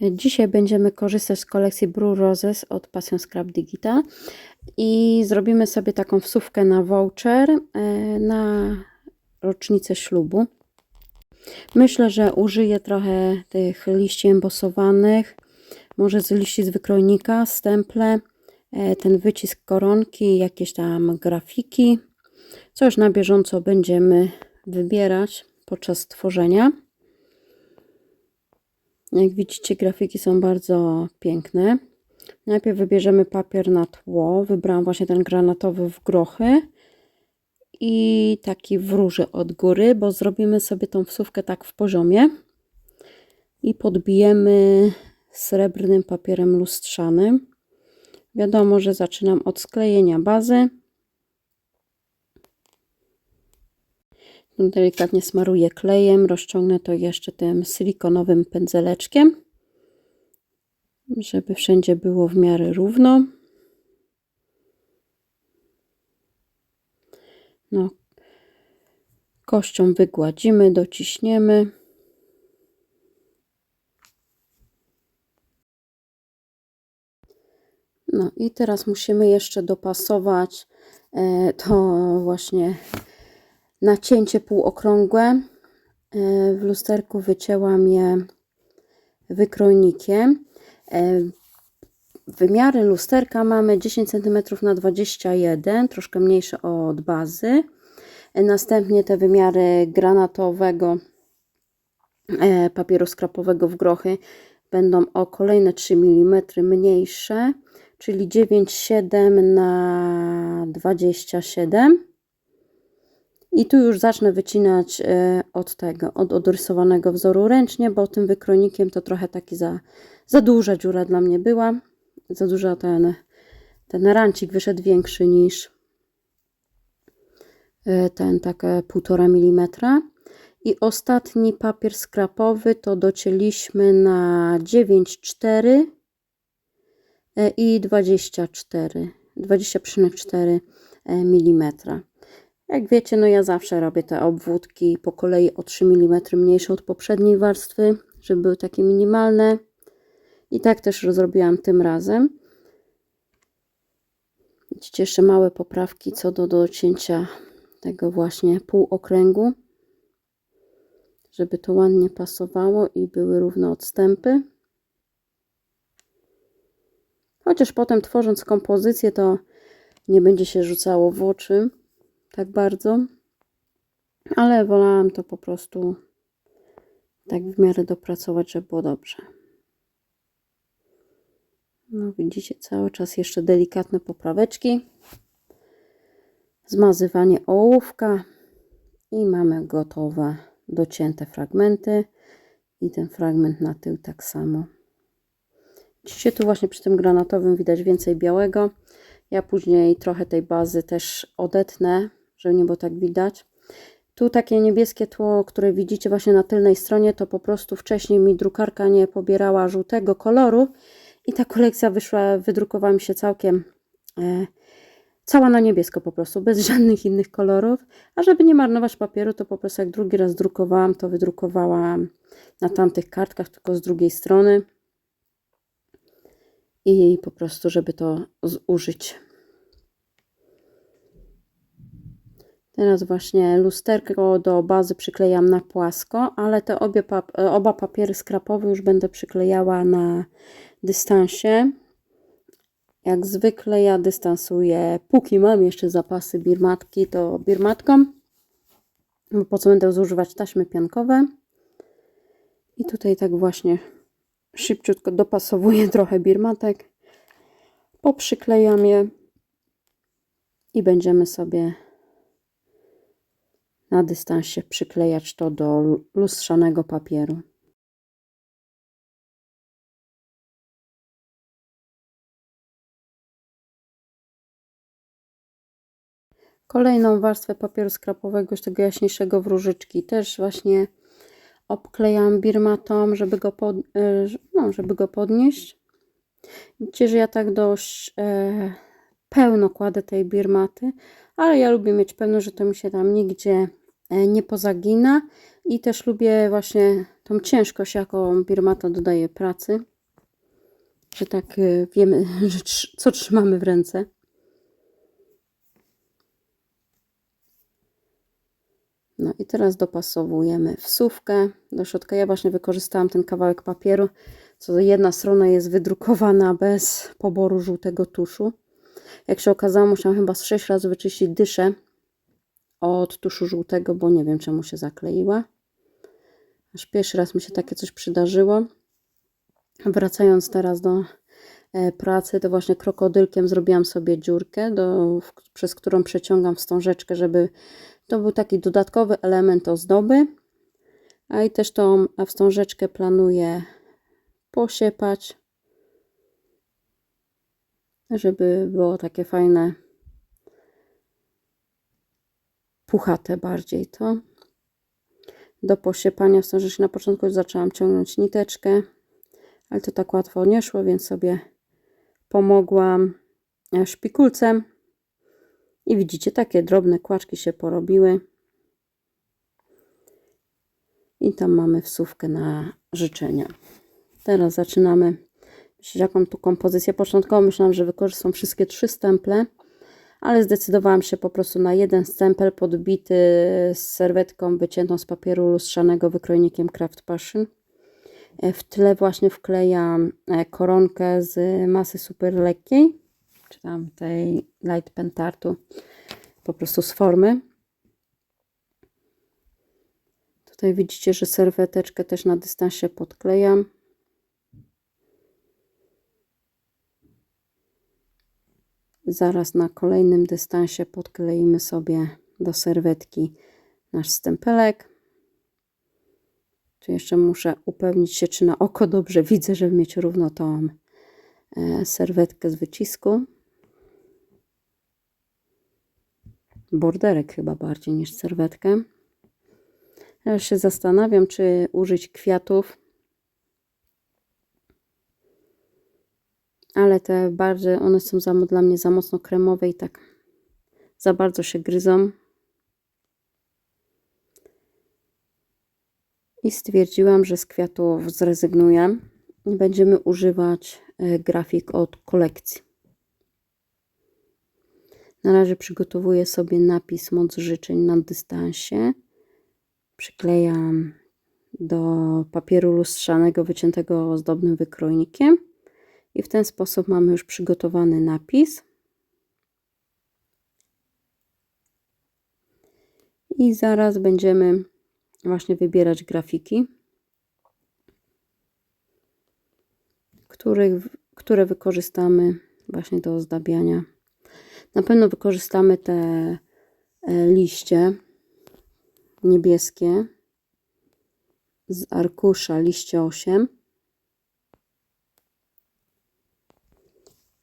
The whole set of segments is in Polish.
Dzisiaj będziemy korzystać z kolekcji Brew Roses od Passion Scrap Digital i zrobimy sobie taką wsówkę na voucher e, na rocznicę ślubu. Myślę, że użyję trochę tych liści embosowanych, może z liści z wykrojnika, stemple, e, ten wycisk koronki, jakieś tam grafiki. Coś na bieżąco będziemy wybierać podczas tworzenia. Jak widzicie, grafiki są bardzo piękne. Najpierw wybierzemy papier na tło. Wybrałam właśnie ten granatowy w grochy i taki w róży od góry, bo zrobimy sobie tą wsówkę tak w poziomie i podbijemy srebrnym papierem lustrzanym. Wiadomo, że zaczynam od sklejenia bazy. Delikatnie smaruję klejem, rozciągnę to jeszcze tym silikonowym pędzeleczkiem, żeby wszędzie było w miarę równo. No, kością wygładzimy, dociśniemy. No i teraz musimy jeszcze dopasować e, to właśnie nacięcie półokrągłe. E, w lusterku wycięłam je wykrojnikiem. E, wymiary lusterka mamy 10 cm na 21, troszkę mniejsze od bazy. E, następnie te wymiary granatowego papieru skrapowego w grochy będą o kolejne 3 mm mniejsze, czyli 9,7 na 27 i tu już zacznę wycinać e, od tego, od odrysowanego wzoru ręcznie, bo tym wykrojnikiem to trochę taki za, za duża dziura dla mnie była. Za duża ten, ten rancik wyszedł większy niż e, ten, tak 1,5 mm. I ostatni papier skrapowy to docięliśmy na 9,4 e, i 24, 20,4 mm. Jak wiecie, no ja zawsze robię te obwódki po kolei o 3 mm mniejsze od poprzedniej warstwy, żeby były takie minimalne. I tak też zrobiłam tym razem. Widzicie jeszcze małe poprawki co do docięcia tego właśnie półokręgu, żeby to ładnie pasowało i były równe odstępy. Chociaż potem tworząc kompozycję to nie będzie się rzucało w oczy tak bardzo, ale wolałam to po prostu tak w miarę dopracować, żeby było dobrze. No widzicie, cały czas jeszcze delikatne popraweczki. Zmazywanie ołówka i mamy gotowe, docięte fragmenty i ten fragment na tył tak samo. Widzicie, tu właśnie przy tym granatowym widać więcej białego. Ja później trochę tej bazy też odetnę, żeby nie tak widać. Tu takie niebieskie tło, które widzicie właśnie na tylnej stronie, to po prostu wcześniej mi drukarka nie pobierała żółtego koloru i ta kolekcja wyszła, wydrukowała mi się całkiem e, cała na niebiesko po prostu, bez żadnych innych kolorów. A żeby nie marnować papieru, to po prostu jak drugi raz drukowałam, to wydrukowałam na tamtych kartkach, tylko z drugiej strony. I po prostu, żeby to zużyć. Teraz właśnie lusterko do bazy przyklejam na płasko, ale te obie pap oba papiery skrapowe już będę przyklejała na dystansie. Jak zwykle ja dystansuję, póki mam jeszcze zapasy birmatki, to birmatką. Bo po co będę zużywać taśmy piankowe. I tutaj tak właśnie szybciutko dopasowuję trochę birmatek. Poprzyklejam je i będziemy sobie na dystansie przyklejać to do lustrzanego papieru. Kolejną warstwę papieru skrapowego, tego jaśniejszego w różyczki, też właśnie obklejam birmatą, żeby go, pod, e, no, żeby go podnieść. Widzicie, że ja tak dość e, pełno kładę tej birmaty, ale ja lubię mieć pewność, że to mi się tam nigdzie nie pozagina i też lubię właśnie tą ciężkość, jaką Birmata dodaje pracy, że tak e, wiemy, że co trzymamy w ręce. No i teraz dopasowujemy wsówkę do środka. Ja właśnie wykorzystałam ten kawałek papieru, co jedna strona jest wydrukowana bez poboru żółtego tuszu. Jak się okazało, musiałam chyba z 6 razy wyczyścić dyszę od tuszu żółtego, bo nie wiem czemu się zakleiła. Aż pierwszy raz mi się takie coś przydarzyło. Wracając teraz do e, pracy, to właśnie krokodylkiem zrobiłam sobie dziurkę, do, przez którą przeciągam wstążeczkę, żeby to był taki dodatkowy element ozdoby. A i też tą wstążeczkę planuję posiepać, żeby było takie fajne, puchate bardziej to. Do posiepania wstążeczki na początku już zaczęłam ciągnąć niteczkę, ale to tak łatwo nie szło, więc sobie pomogłam e, szpikulcem. I widzicie, takie drobne kłaczki się porobiły. I tam mamy wsówkę na życzenia. Teraz zaczynamy myśleć, jaką tu kompozycję. Początkowo myślałam, że wykorzystam wszystkie trzy stemple, ale zdecydowałam się po prostu na jeden stempel podbity z serwetką wyciętą z papieru lustrzanego wykrojnikiem Craft Passion. E, W tle właśnie wklejam e, koronkę z masy super lekkiej, czy tam tej light pentartu, po prostu z formy. Tutaj widzicie, że serweteczkę też na dystansie podklejam. Zaraz na kolejnym dystansie podkleimy sobie do serwetki nasz stempelek. Tu jeszcze muszę upewnić się, czy na oko dobrze widzę, żeby mieć równo tą e, serwetkę z wycisku. Borderek chyba bardziej niż serwetkę. Ja się zastanawiam, czy użyć kwiatów. Ale te bardziej, one są za, dla mnie za mocno kremowe i tak za bardzo się gryzą. I stwierdziłam, że z kwiatów zrezygnuję i będziemy używać e, grafik od kolekcji. Na razie przygotowuję sobie napis moc życzeń na dystansie. Przyklejam do papieru lustrzanego wyciętego ozdobnym wykrojnikiem. I w ten sposób mamy już przygotowany napis. I zaraz będziemy właśnie wybierać grafiki, których, które wykorzystamy właśnie do ozdabiania. Na pewno wykorzystamy te e, liście niebieskie z arkusza liście 8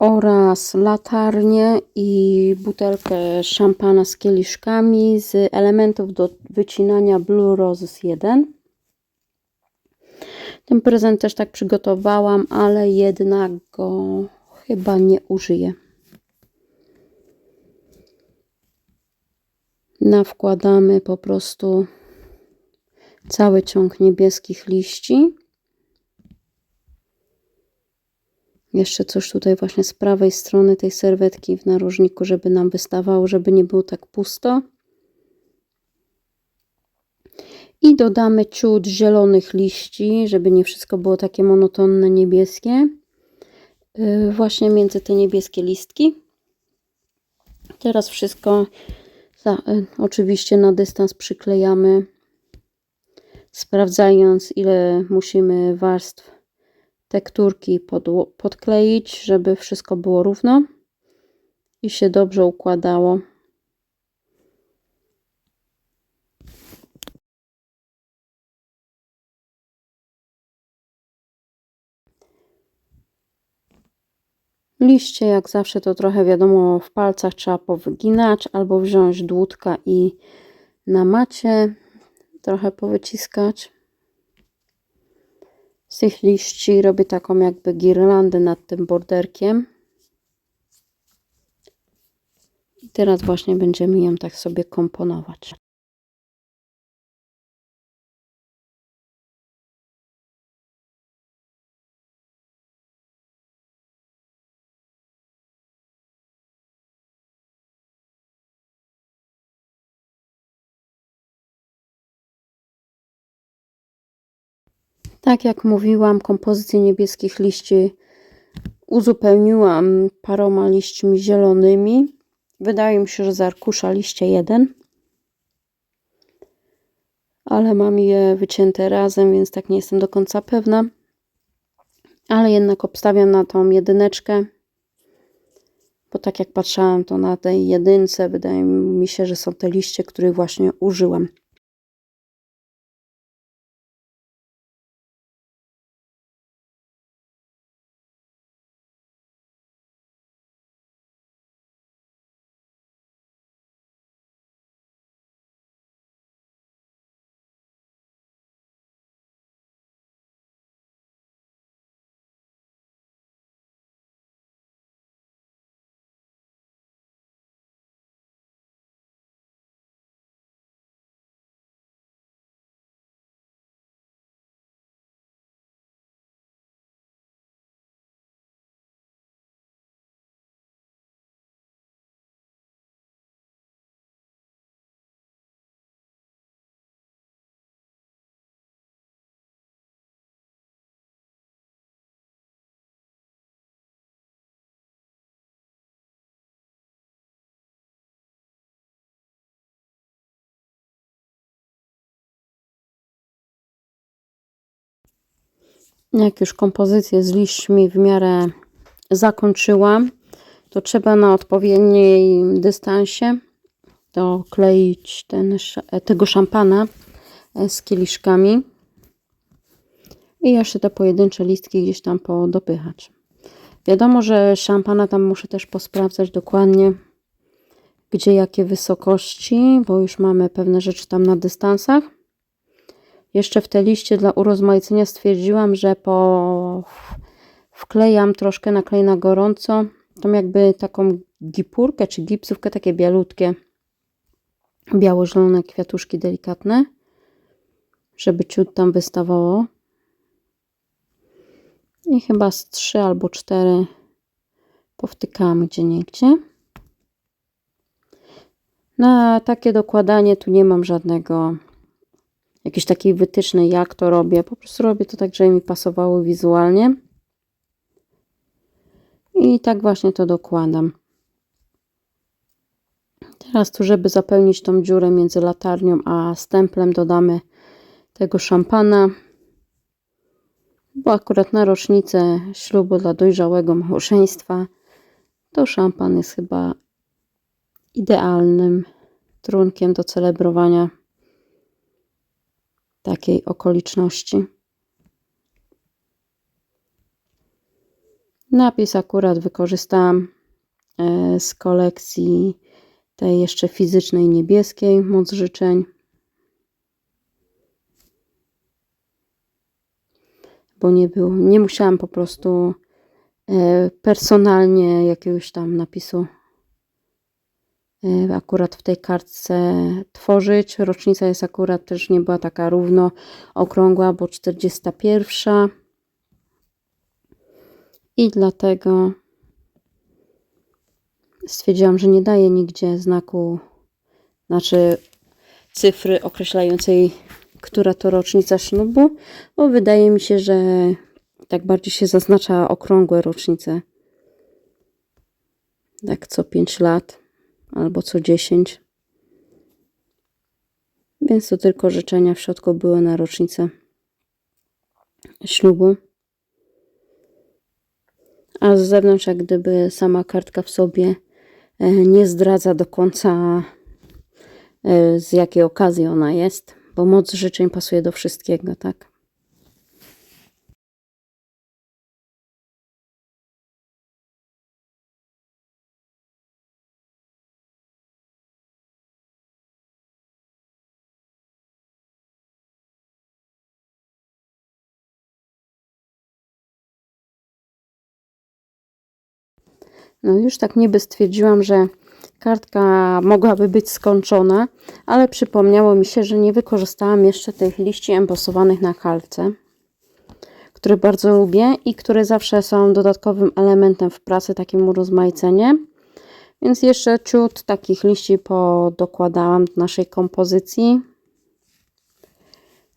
oraz latarnię i butelkę szampana z kieliszkami z elementów do wycinania Blue Roses 1. Ten prezent też tak przygotowałam, ale jednak go chyba nie użyję. Nawkładamy po prostu cały ciąg niebieskich liści. Jeszcze coś tutaj właśnie z prawej strony tej serwetki w narożniku, żeby nam wystawało, żeby nie było tak pusto. I dodamy ciut zielonych liści, żeby nie wszystko było takie monotonne niebieskie. Yy, właśnie między te niebieskie listki. Teraz wszystko za, y, oczywiście na dystans przyklejamy, sprawdzając ile musimy warstw tekturki pod, podkleić, żeby wszystko było równo i się dobrze układało. Liście, jak zawsze, to trochę wiadomo, w palcach trzeba powyginać albo wziąć dłutka i na macie trochę powyciskać. Z tych liści robię taką jakby girlandę nad tym borderkiem. I teraz właśnie będziemy ją tak sobie komponować. Tak jak mówiłam, kompozycję niebieskich liści uzupełniłam paroma liśćmi zielonymi. Wydaje mi się, że z arkusza liście jeden. Ale mam je wycięte razem, więc tak nie jestem do końca pewna. Ale jednak obstawiam na tą jedyneczkę. Bo tak jak patrzałam, to na tej jedynce wydaje mi się, że są te liście, których właśnie użyłam. Jak już kompozycję z liśćmi w miarę zakończyłam, to trzeba na odpowiednim dystansie dokleić ten, tego szampana e, z kieliszkami i jeszcze te pojedyncze listki gdzieś tam podopychać. Wiadomo, że szampana tam muszę też posprawdzać dokładnie, gdzie jakie wysokości, bo już mamy pewne rzeczy tam na dystansach. Jeszcze w te liście dla urozmaicenia stwierdziłam, że po wklejam troszkę na klej na gorąco, tą jakby taką gipurkę czy gipsówkę, takie bialutkie, biało-zielone kwiatuszki delikatne, żeby ciut tam wystawało. I chyba z trzy albo cztery powtykamy gdzie niegdzie. Na takie dokładanie tu nie mam żadnego jakiejś takiej wytycznej, jak to robię. Po prostu robię to tak, żeby mi pasowało wizualnie. I tak właśnie to dokładam. Teraz tu, żeby zapełnić tą dziurę między latarnią a stemplem, dodamy tego szampana. Bo akurat na rocznicę ślubu dla dojrzałego małżeństwa to szampan jest chyba idealnym trunkiem do celebrowania takiej okoliczności. Napis akurat wykorzystałam e, z kolekcji tej jeszcze fizycznej niebieskiej, moc życzeń. Bo nie było, nie musiałam po prostu e, personalnie jakiegoś tam napisu akurat w tej kartce tworzyć. Rocznica jest akurat też nie była taka równo okrągła, bo 41. I dlatego stwierdziłam, że nie daję nigdzie znaku, znaczy cyfry określającej, która to rocznica ślubu, bo wydaje mi się, że tak bardziej się zaznacza okrągłe rocznice. Tak co 5 lat albo co 10. Więc to tylko życzenia w środku były na rocznicę ślubu. A z zewnątrz, jak gdyby sama kartka w sobie e, nie zdradza do końca e, z jakiej okazji ona jest, bo moc życzeń pasuje do wszystkiego, tak? No już tak niby stwierdziłam, że kartka mogłaby być skończona, ale przypomniało mi się, że nie wykorzystałam jeszcze tych liści embosowanych na kalce, które bardzo lubię i które zawsze są dodatkowym elementem w pracy, takim urozmaicenie. Więc jeszcze ciut takich liści podokładałam do naszej kompozycji.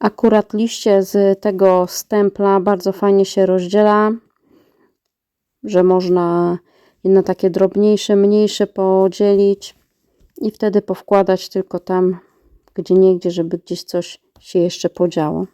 Akurat liście z tego stempla bardzo fajnie się rozdziela, że można na takie drobniejsze, mniejsze podzielić i wtedy powkładać tylko tam, gdzie niegdzie, żeby gdzieś coś się jeszcze podziało.